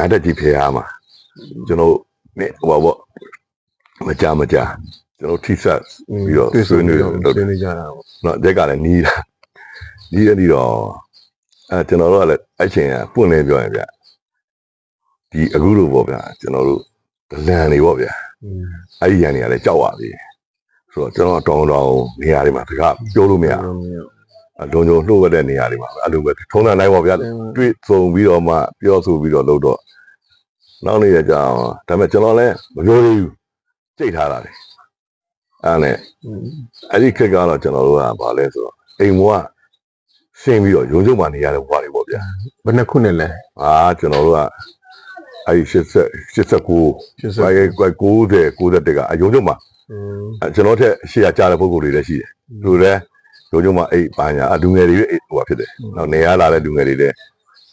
အဲ့ငါတက်ကြီးဖေဟာမှာကျွန်တော်နေဟိုပါပေါ့မကြမကြကျွန်တော်ထိဆက်ပြီးတော့တွေ့ဆွေးနွေးတော့တော့ဆွေးနွေးကြတာပေါ့နော်တက်ကလည်းနီးတာနီးရပြီးတော့အဲကျွန်တော်တို့ကလည်းအဲ့ချိန်ကပွင့်လင်းပြောရင်ဗျဒီအခုလိုပေါ့ဗျာကျွန်တော်တို့ဒလန်တွေပေါ့ဗျာอืมအဲ့ဒီရန်တွေကလည်းကြောက်ပါပြီဆိုတော့ကျွန်တော်တောင်းတောင်းနေရာတွေမှာတကပြောလို့မရဘူး လုံလုံလှုပ်ရတဲ့နေရာတွေမှာအဲ့လိုပဲထုံးတာနိုင်ပါဗျာတွေ့ဆုံပြီးတော့မှပြောဆိုပြီးတော့လုပ်တော့နောက်နေ့ကြာဒါပေမဲ့ကျွန်တော်လည်းမပြောသေးဘူးစိတ်ထားတာလေအဲ့နဲ့အဲ့ဒီခက်ကတော့ကျွန်တော်တို့ကဘာလဲဆိုတော့အိမ်ဘွားဆင်းပြီးတော့ရုံချုပ်မှနေရတဲ့ဘွားတွေပေါ့ဗျာဘယ်နှခုနဲ့လဲအာကျွန်တော်တို့ကအဲ့ဒီ80 89 90 90 91ကအရုံချုပ်မှကျွန်တော်ထက်ရှေ့ရကြားတဲ့ပုံစံတွေလည်းရှိတယ်သူလည်း ရုံချုံမှအဲ့ဘာညာအလူငယ်တွေပဲဟိုပါဖြစ်တယ်နောက်နေရလာတဲ့လူငယ်တွေလည်း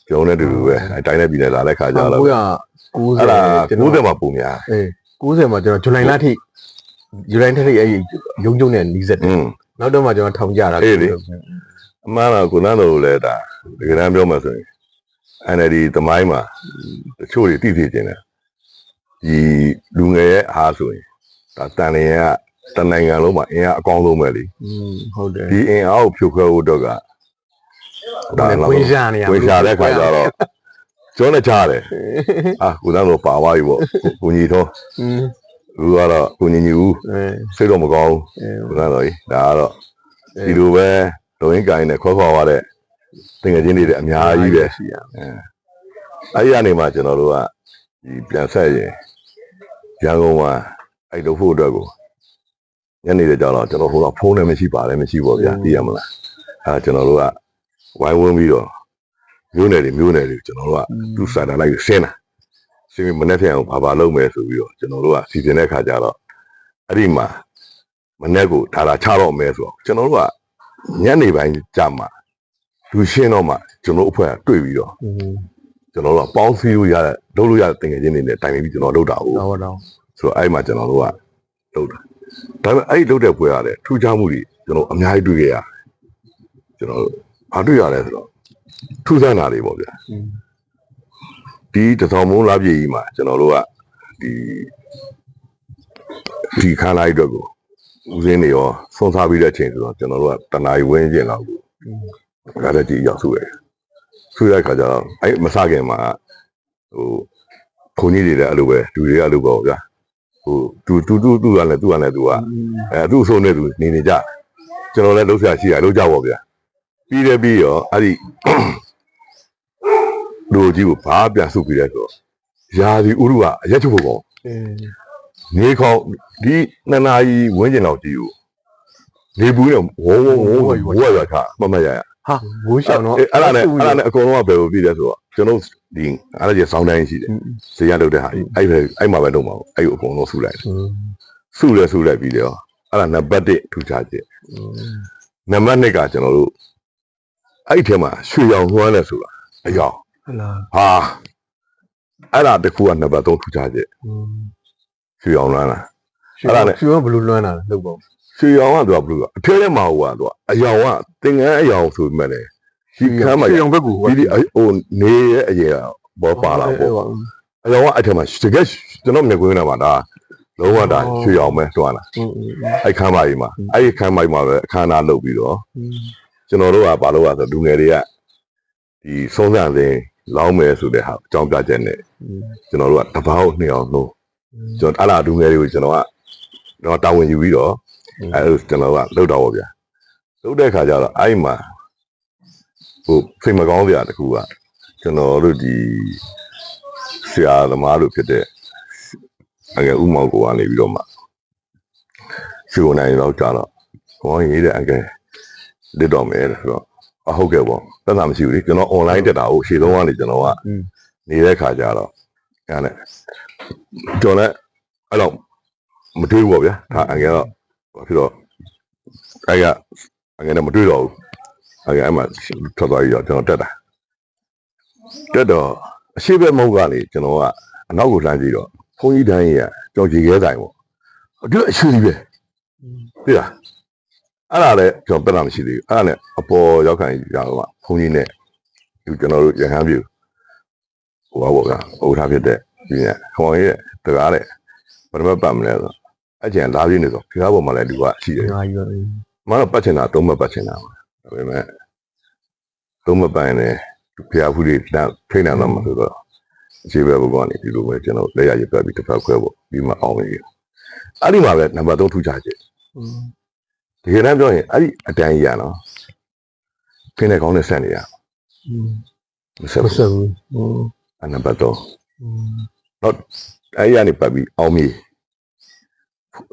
ကျွန်တော်နဲ့အတူတူပဲအဲ့တိုင်းနဲ့ပြည်နယ်လာတဲ့ခါကြတော့990အဲ့ဒါကျွန်တော်90မှာပုံများအေး90မှာကျွန်တော်ဇူလိုင်လထိဇူလိုင်ထိအဲ့ရုံကျုံနဲ့နီးစက်อืတယ်มနောက်တော့မှကျွန်တော်ထောင်ကြတာအေးလေအမှန်တော့ကိုနန်းတော်လည်းဒါတကယ်တမ်းပြောမှဆိုရင် NLD သမိုင်းမှာတချို့တွေသိသိကျင်တယ်ဒီလူငယ်ရဲ့အားဆိုရင်ဒါတန်လျင်က တနိုင်ငံလုံးမှာအင်အားအကောင်းဆုံးပဲလေဟုတ်တယ်ဒီအင်အားကိုဖြိုခွဲဖို့တော့ကဒါလည်းဝင်ရှာနေရဝင်ရှာတဲ့ခါကျတော့ကျောနဲ့ချရတယ်အာကိုသားတို့ပါသွားပြီပေါ့ကိုညီတော်လူကတော့ကိုညီညီဦးစိတ်တော့မကောင်းဘူးကိုသားတော်ကြီးဒါကတော့ဒီလိုပဲလုံရင်ကိုင်းနဲ့ခွဲခွာသွားတဲ့တငယ်ချင်းတွေလည်းအများကြီးပဲအဲ့ဒီကနေမှကျွန်တော်တို့ကဒီပြန်ဆက်ရင်ရန်ကုန်မှာအဲ့လိုဖို့အတွက်ကို ညနေတဲ့ကြောင်တော့ကျွန်တော်ဟိုတော့ဖုန်းလည်းမရှိပါလည်းမရှိပေါ့ဗျာသိရမလားအဲကျွန်တော်တို့ကဝိုင်းဝန်းပြီးတော့မျိုးနယ်တွေမျိုးနယ်တွေကျွန်တော်တို့ကသူ့စာတန်လိုက်ဆင်းတာဆင်းပြီးမနေ့ပြန်အောင်ဘာဘာလုပ်မယ်ဆိုပြီးတော့ကျွန်တော်တို့ကစီစဉ်တဲ့ခါကျတော့အဲ့ဒီမှာမနေ့ကိုဒါလာချတော့မယ်ဆိုတော့ကျွန်တော်တို့ကညနေပိုင်းကြာမှလူရှင်းတော့မှကျွန်တော်အဖွဲ့ကတွေ့ပြီးတော့อืมကျွန်တော်တို့ကပေါင်းစည်းလို့ရတဲ့လုပ်လို့ရတဲ့တင်ငယ်ချင်းတွေနဲ့တိုင်ပင်ပြီးကျွန်တော်လုပ်တာဟုတ်တော့တော့ဆိုတော့အဲ့ဒီမှာကျွန်တော်တို့ကလုပ်တာ ဒါပေမဲ့အဲ့ဒီလုပ်တဲ့ပွဲရတယ်ထူးခြားမှုတွေကျွန်တော်အများကြီးတွေ့ခဲ့ရကျွန်တော်ဘာတွေ့ရလဲဆိုတော့ထူးဆန်းတာတွေပေါ့ဗျာဒီတစောင်းမုံလာပြည်ကြီးမှာကျွန်တော်တို့ကဒီဒီခါလိုက်တော့ကိုဦးစင်းတွေရောဆုံးစားပြီးတဲ့အချိန်ဆိုတော့ကျွန်တော်တို့ကတနာရီဝင်းကျင်လောက်ကိုကားတက်ကြီးရောက်စုရတယ်ဆူရတဲ့ခါကျတော့အဲ့မစခင်မှာဟိုခုန်ကြီးတွေလည်းအဲ့လိုပဲလူတွေကအဲ့လိုပေါ့ဗျာ ဟိုသူသူသူသူကလည်းသူကလည်းသူကအဲသူ့အဆုံးနဲ့သူနေနေကြကျွန်တော်လည်းလှုပ်ရှားရှိရလှုပ်ကြပါဗျာပြီးတယ်ပြီးရောအဲ့ဒီလူကြီးကိုဘာပြန်ဆုပ်ပြီးလဲဆိုရာဒီဥရုကအရက်ချုပ်ဖို့ပေါ့နေခေါဒီနှစ်နာရီဝင်းကျင်လောက်ကြီးကိုနေဘူးနဲ့ဝေါဝေါဝေါဝေါရခမမရရဟာဘိုးရှောင်းတော့အဲ့ဒါနဲ့အဲ့ဒါနဲ့အကုန်လုံးကဘယ်လိုပြည်လဲဆိုတော့ ကျွန်တော်ဒီအားရဆောင်းတိုင်းရှိတယ်ဈေးရလုပ်တဲ့ဟာအဲ့ပဲအဲ့မှာပဲလုပ်မှာပေါ့အဲ့ကိုအကုန်လုံးစုလိုက်တယ်စုလဲစုလိုက်ပြီးတော့အဲ့ဒါနံပါတ်1ထူခြားချက်နံပါတ်2ကကျွန်တော်တို့အဲ့ထဲမှာရွှေရောင်လွှမ်းလဲဆိုတာအယောင်ဟာအဲ့ဒါတစ်ခုကနံပါတ်3ထူခြားချက်ရွှေရောင်လွှမ်းလားအဲ့ဒါနဲ့ရွှေရောင်ဘလူးလွှမ်းတာလုပ်ပေါ့ရွှေရောင်ကသူကဘလူးကအထဲထဲမှာဟိုကသူကအယောင်ကသင်္ကန်းအယောင်ဆိုပေမဲ့ ဒီခမ်းမှာရှေ့အောင်ဘက်ကိုဒီဟိုနေရဲ့အရေဘောပါလာပေါ့အရောကအထက်မှာတကယ်ကျွန်တော်မြက်ကွင်းနာမှာဒါလုံးဝဒါရွှေအောင်ပဲတွားလာအဲ့ခမ်းမကြီးမှာအဲ့ခမ်းမကြီးမှာပဲအခမ်းအနားလုပ်ပြီးတော့ကျွန်တော်တို့ကဘာလို့လဲဆိုလူငယ်တွေကဒီဆုံးဆန့်စင်းလောင်းမယ်ဆိုတဲ့ဟာအကြောင်းပြချက်နဲ့ကျွန်တော်တို့ကတပောက်နှစ်အောင်လို့ကျွန်တော်အဲ့လာလူငယ်တွေကိုကျွန်တော်ကတော့တာဝန်ယူပြီးတော့အဲ့လိုကျွန်တော်ကလှုပ်တော့ဗျာလှုပ်တဲ့ခါကျတော့အဲ့မှာ ဟိုစိတ်မကောင်းစရာတခုကကျွန်တော်တို့ဒီဆရာသမားတို့ဖြစ်တဲ့အငယ်ဥမောင်ကိုကနေပြီးတော့မှစီကိုနိုင်တော့ကြာတော့ကိုင်းရေးတဲ့အငယ်လက်တော့မယ်ဆိုတော့အဟုတ်ကဲ့ပေါ့သက်သာမရှိဘူးလေကျွန်တော် online တက်တာကိုရှေ့ဆုံးကနေကျွန်တော်ကနေတဲ့ခါကျတော့အဲ့နဲ့ကျွန်တော်လည်းအဲ့တော့မတွေးဘူးပေါ့ဗျာဒါအငယ်တော့ဘာဖြစ်တော့အဲ့ကအငယ်နဲ့မတွေးတော့ဘူး အငယ်အမှထွက်သွားပြီးတော့ကျွန်တော်တက်တာတက်တော့အရှိဘက်မဟုတ်ကနေကျွန်တော်ကအနောက်ကိုလှမ်းကြည့်တော့ဘုန်းကြီးတန်းကြီးကကြောက်ကြည်ခဲဆိုင်ပေါ့အတွအရှိကြီးပဲသိလားအဲ့ဒါလည်းကျွန်တော်ပြတ်တာမရှိသေးဘူးအဲ့ဒါနဲ့အပေါ်ရောက်ခံရတော့ဘုန်းကြီးနဲ့ဒီကျွန်တော်တို့ရဟန်းပြူဟဟိုပါပေါ့ဗျာဥထားဖြစ်တဲ့ဒီနေ့ခေါင်းရဲ့တကားတဲ့ဘယ်မှာပတ်မလဲဆိုအကျန်လာပြင်းနေဆိုခောက်ပေါ်မှာလည်းလူကရှိတယ်အများကြီးပဲမတော့ပတ်ချင်တာသုံးမပတ်ချင်တာပါ ဒါပေမဲ့လုံးမပိုင်နဲ့ဖျားဖူးတွေထိနေတော့မှဆိုတော့အခြေပဲဘုကောင်နေဒီလိုပဲကျွန်တော်လက်ရရပြပြီးတစ်ဖက်ခွဲပေါ့ပြီးမှအောင်ပြီအဲ့ဒီမှာပဲနံပါတ်3ထူချချက်တကယ်တမ်းပြောရင်အဲ့ဒီအတန်ကြီးရနော်ခင်းတဲ့ကောင်းနဲ့ဆက်နေရမဆက်ဘူးဆက်ဘူးအနံပါတ်3တော့အဲ့ရနေပတ်ပြီးအောင်ပြီ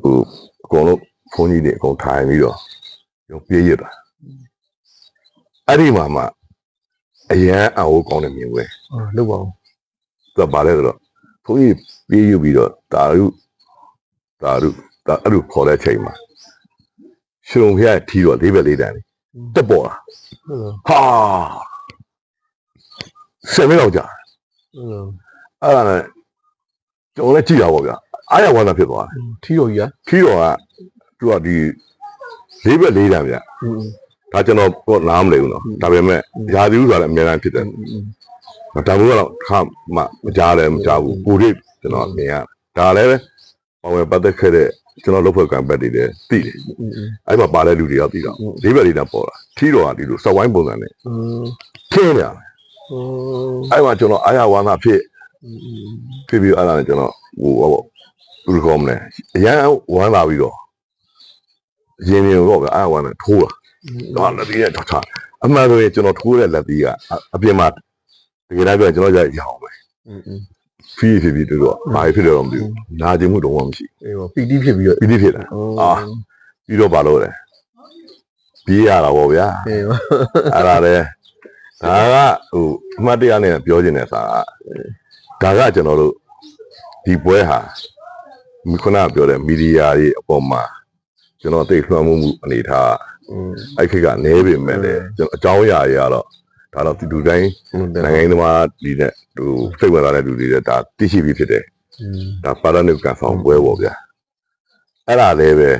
ဟိုအကုန်လုံးဖုန်းကြီးတွေအကုန်ထိုင်ပြီးတော့ပြောပြေးရတာ အဲ့ဒီမှာမှအရန်အဝကောင်းတဲ့မြင်ပဲဟုတ်ပါဘူးသူကဗာလဲဆိုတော့ဘုန်းကြီးပြေးယူပြီးတော့တာရုတာရုတာအဲ့လိုခေါ်တဲ့ချိန်မှာရှင်ဘုရားထီတော့လေးပဲလေးတန်းတက်ပေါ်လာဟာဆယ်မိနစ်လောက်ကြာအဲ့ဒါနဲ့ကျွန်တော်လည်းကြည့်တာပေါ့ဗျာအားရဝမ်းသာဖြစ်သွားတယ်ထီတော်ကြီးကထီတော်ကသူကဒီလေးပဲလေးတန်းဗျာ ဒါကျွန်တော်တော့နားမလည်ဘူးနော်ဒါပေမဲ့ရာသီဥတုကလည်းအများကြီးဖြစ်တယ်ဒါမျိုးကတော့ခမမကြားလည်းမကြားဘူးကိုရိကျွန်တော်မြင်ရဒါလည်းပဲပါဝင်ပတ်သက်ခဲ့တဲ့ကျွန်တော်လုပ်ဖွဲ့ကံပတ်တွေလည်းသိတယ်အဲ့မှာပါတဲ့လူတွေကသိတော့ဈေးဘက်တွေတော့ပေါ်လာထီးတော်ကဒီလိုစက်ဝိုင်းပုံစံနဲ့ခင်းရတယ်အဲ့မှာကျွန်တော်အာရဝါနာဖြစ်ဖြစ်ပြီးအဲ့ဒါနဲ့ကျွန်တော်ဟိုပေါ့ဘယ်လိုကောင်းမလဲအရန်ဝမ်းလာပြီးတော့ရင်းနေတော့ဗျအာရဝါနာထိုးလာ တော့လက်သေးရတော့အမှန်ဆိုရင်ကျွန်တော်ထိုးတဲ့လက်သေးကအပြင်မှာတကယ်တော့ကျွန်တော်ရရအောင်ပဲဖီးဖြစ်ပြီးတော့ဘာဖြစ်တော့မသိဘူးနာကျင်မှုတော့မရှိအေးပါပီတိဖြစ်ပြီးတော့ပီတိဖြစ်တာအာပြီးတော့ဘာလို့လဲပြေးရတာပေါ့ဗျာအေးပါအဲ့ဒါလေဒါကဟိုအမှတ်တရနဲ့ပြောချင်တဲ့စာကဒါကကျွန်တော်တို့ဒီပွဲဟာခုနကပြောတဲ့မီဒီယာရဲ့အပေါ်မှာ ကျွန်တော်သိလွှမ်းမှုမှုအနေထားအဲ့ခေတ်ကနည်းပေမဲ့လည်းကျွန်တော်အကြောင်းအရာတွေကတော့ဒါတော့ဒီလူတိုင်းနိုင်ငံသမားဒီနဲ့ဟိုစိတ်ဝင်စားတဲ့လူတွေတဲ့ဒါသိရှိပြီးဖြစ်တယ်ဒါပါရနုကဆောင်ပွဲပေါ့ဗျာအဲ့ဒါလည်းပဲ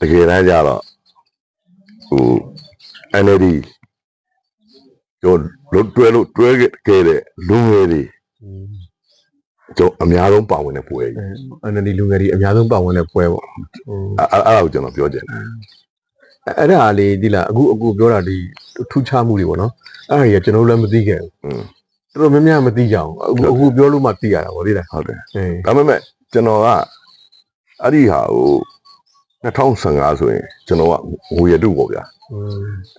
တကယ်တမ်းကျတော့ဟို NLD တို့လွတ်တွဲလို့တွဲခဲ့တဲ့လူငယ်တွေ ကျွန်တော်အများဆုံးပါဝင်တဲ့ပွဲကြီးအန်နဒီလူငယ်တွေအများဆုံးပါဝင်တဲ့ပွဲပေါ့အဲ့အဲ့ဒါကိုကျွန်တော်ပြောချင်တယ်အဲ့ဒါလေးဒီလားအခုအခုပြောတာဒီထူးခြားမှုတွေပေါ့နော်အဲ့ဒါကြီးကကျွန်တော်လည်းမသိခဲ့ဘူးတော်တော်များများမသိကြအောင်အခုအခုပြောလို့မှသိရတာပေါ့လေဟုတ်တယ်ဒါပေမဲ့ကျွန်တော်ကအဲ့ဒီဟာကို2015ဆိုရင်ကျွန်တော်ကငွေရတုပေါ့ဗျာ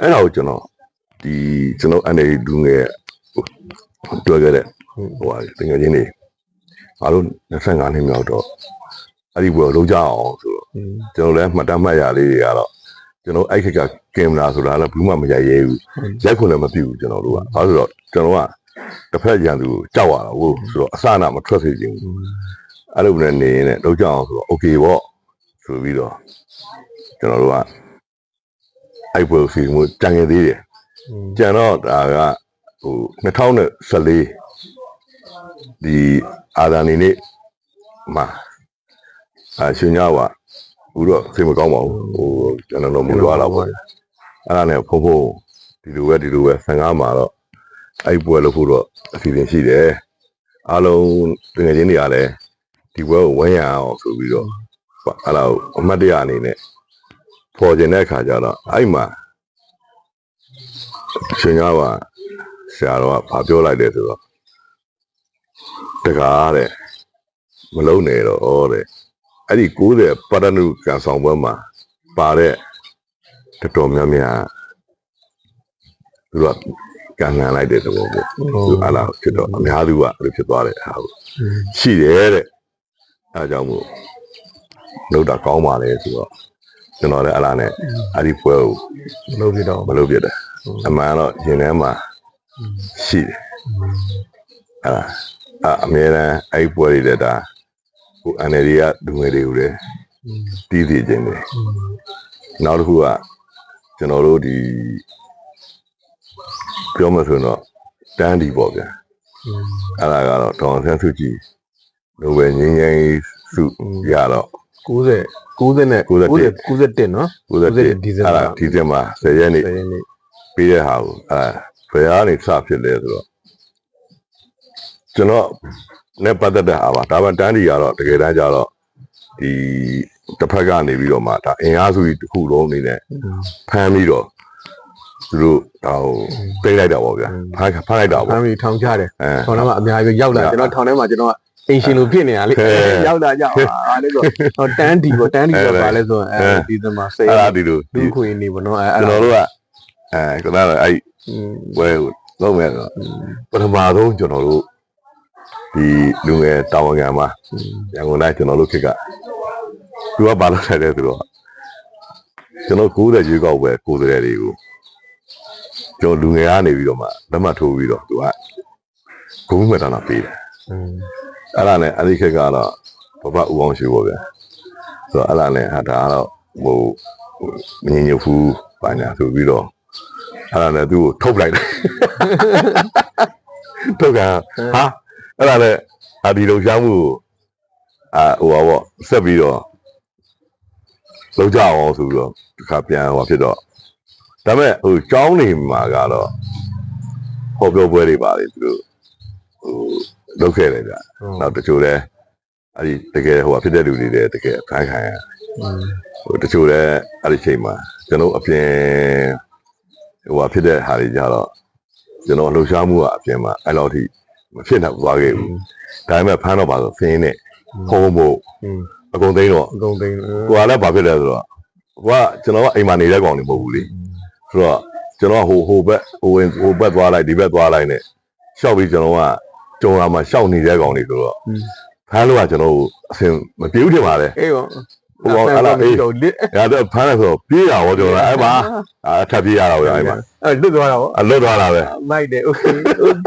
အဲ့ဒါကိုကျွန်တော်ဒီကျွန်တော် NLD လူငယ်တွေ့ခဲ့တဲ့ဟိုဟာတကယ်ချင်းနေ ငါတို့25နှစ်မြောက်တော့အဲ့ဒီဘွယ်လုံးကြအောင်ဆိုတော့ကျွန်တော်လည်းမှတ်တမ်းမှတ်ရလေးတွေကတော့ကျွန်တော်အဲ့ခက်ကကင်မရာဆိုတာလည်းဘူးမှမရိုက်ရဲဘူးရိုက်ခွင့်လည်းမပြဘူးကျွန်တော်တို့ကအဲဆိုတော့ကျွန်တော်ကတစ်ဖက်ရန်သူကိုကြောက်ရတာဟုတ်ဆိုတော့အစနာမထွက်စေချင်ဘူးအဲ့လိုနဲ့နေနေလုံးကြအောင်ဆိုတော့ okay ပေါ့ဆိုပြီးတော့ကျွန်တော်တို့ကအဲ့ဘွယ်စီမှုတန်ငယ်သေးတယ်ကျန်တော့ဒါကဟို2014ဒီ အာဇာနည်နေ့မှာအရှင်ညဝဘူးတော့စိတ်မကောင်းပါဘူးဟိုကျွန်တော်တို့မူသွားတော့ပေါ့အဲ့ဒါနဲ့ဖုံဖုံဒီလိုပဲဒီလိုပဲ15မှာတော့အဲ့ပွဲလို့ဖို့တော့အစီအစဉ်ရှိတယ်အားလုံးတကယ်ချင်းတွေကလည်းဒီပွဲကိုဝန်းရအောင်ဆိုပြီးတော့အဲ့ဒါကိုအမှတ်တရအနေနဲ့ပေါ်ကျင်တဲ့အခါကျတော့အဲ့မှာရှင်ကားပါဆရာတော်ကဘာပြောလိုက်လဲဆိုတော့ တကားတဲ့မလုံးနဲ့တော့တဲ့အဲ့ဒီ90ပါရဏုကန်ဆောင်ပွဲမှာပါတဲ့တော်တော်များများသူကကန်နန်လိုက်တဲ့သဘောပေါ့သူအလားဖြစ်တော့အများသူကအဲ့လိုဖြစ်သွားတဲ့ဟာကိုရှိတယ်တဲ့အဲဒါကြောင့်မို့လို့တာကောင်းပါလေဆိုတော့ကျွန်တော်လည်းအလားနဲ့အဲ့ဒီပွဲကိုမလုပ်ပြတော့မလုပ်ပြတယ်အမှန်တော့ရင်ထဲမှာရှိတယ်အဲ့ဒါ အအမြဲတမ်းအဲ့ဒီပွဲတွေတဲ့ဒါဟို NLD ကလူငယ်တွေကိုလည်းတီးစီခြင်းတယ်နောက်တစ်ခုကကျွန်တော်တို့ဒီပြောမှဆိုရင်တော့တန်းဒီပေါ့ဗျာအဲ့ဒါကတော့ဒေါအောင်ဆန်းစုကြည်လိုပဲငင်းငင်းစုရတော့90 90နဲ့91 91နော်90ဒီဇင်အဲ့ဘာဒါဒီဇင်ဘာ10ရက်နေ့10ရက်နေ့ပေးတဲ့ဟာကိုအဲဘယ်ကနေစဖြစ်လဲဆိုတော့ ကျွန်တော်နဲ့ပတ်သက်တဲ့အားပါဒါပေမဲ့တန်းဒီကတော့တကယ်တမ်းကျတော့ဒီတစ်ဖက်ကနေပြီးတော့မှဒါအင်အားစုကြီးတစ်ခုလုံးအနေနဲ့ဖမ်းပြီးတော့သူတို့ဒါဟိုပိတ်လိုက်တာပေါ့ဗျာဖမ်းဖမ်းလိုက်တာဖပေါ့မ်းပြီးထောင်ချတယ်အဲထောင်ထဲမှာအများကြီးရောက်လာကျွန်တော်ထောင်ထဲမှာကျွန်တော်အင်ရှင်လိုဖြစ်နေတာလေဟဲ့ရောက်လာကြပါလေဆိုတော့တန်းဒီပေါ့တန်းဒီကပါလဲဆိုတော့အဲဒီသမားစိတ်အဲ့ဒါဒီလိုလူခွေနေပေါ့နော်အဲကျွန်တော်တို့ကအဲခုနကအဲ့อืมဝဲကိုလုံးမဲ့တော့ပထမဆုံးကျွန်တော်တို့ ဒီလူငယ်တာဝန်ခံမှာရန်ကုန်တိုင်းကျွန်တော်တို့ခက်ကသူကဘာလုပ်ထိုင်လဲဆိုတော့ကျွန်တော်ကိုးတဲ့ရွေးကောက်ပွဲကိုယ်စားလှယ်တွေကိုကျွန်တော်လူငယ်ကနေပြီးတော့မှလက်မှတ်ထိုးပြီးတော့သူကဂုဏ်မှတ်တာနာပေးတယ်อืมအဲ့ဒါနဲ့အဲ့ဒီခက်ကတော့ဘဘဦးအောင်ရှိပေါ့ဗျာဆိုတော့အဲ့ဒါနဲ့ဟာဒါကတော့ဟိုမငြင်းညဖူးပါညာဆိုပြီးတော့အဲ့ဒါနဲ့သူ့ကိုထုတ်လိုက်တယ်ထုတ်ကဟာ အဲ့ဒါနဲ့အဒီလုံရှားမှုကိုအာဟိုပါပေါ့ဆက်ပြီးတော့လောက်ကြအောင်ဆိုပြီးတော့ဒီခါပြန်ဟိုဖြစ်တော့ဒါပေမဲ့ဟိုကျောင်းနေမှာကတော့ဟောပြောပွဲတွေပါလေသူတို့ဟိုလုပ်ခဲ့တယ်ဗျနောက်တချို့လည်းအဲ့ဒီတကယ်ဟိုဟာဖြစ်တဲ့လူတွေလည်းတကယ်ဖမ်းခံရဟိုတချို့လည်းအဲ့ဒီချိန်မှာကျွန်တော်အပြင်ဟိုဟာဖြစ်တဲ့ဟာတွေကြတော့ကျွန်တော်လှူရှားမှုကအပြင်မှာအဲ့လောက်ထိ မဖြစ်နိုင်သွားခဲ့ဘူးဒါပေမဲ့ဖမ်းတော့ပါဆိုဖင်းနဲ့ဖုံးဖို့ อืม အကုန်သိမ်းတော့ အကုန်သိမ်း ကိုကလည်းဘာဖြစ်လဲဆိုတော့ကိုကကျွန်တော်ကအိမ်မှာနေတဲ့ကောင်တွေမဟုတ်ဘူးလေဆိုတော့ကျွန်တော်ကဟိုဟိုဘက်ဟိုဝင်ဟိုဘက်သွားလိုက်ဒီဘက်သွားလိုက်နဲ့ရှောက်ပြီးကျွန်တော်ကကြုံလာမှာရှောက်နေတဲ့ကောင်တွေဆိုတော့ ဖမ်းလို့ကကျွန်တော်တို့အဆင်မပြေဘူးထင်ပါတယ် အေးရော ဟိုကောင်အဲ့ဒါအေး တော့လစ် ။ဒါတော့ဖမ်းလဲဆိုတော့ပြေးတာဟောကျွန်တော်အဲ့မှာအထပ်ပြေးရတာပဲအဲ့မှာ အဲ့လွတ်သွားတာဗော အလွတ်သွားတာပဲ မိုက်တယ်โอเคโอเค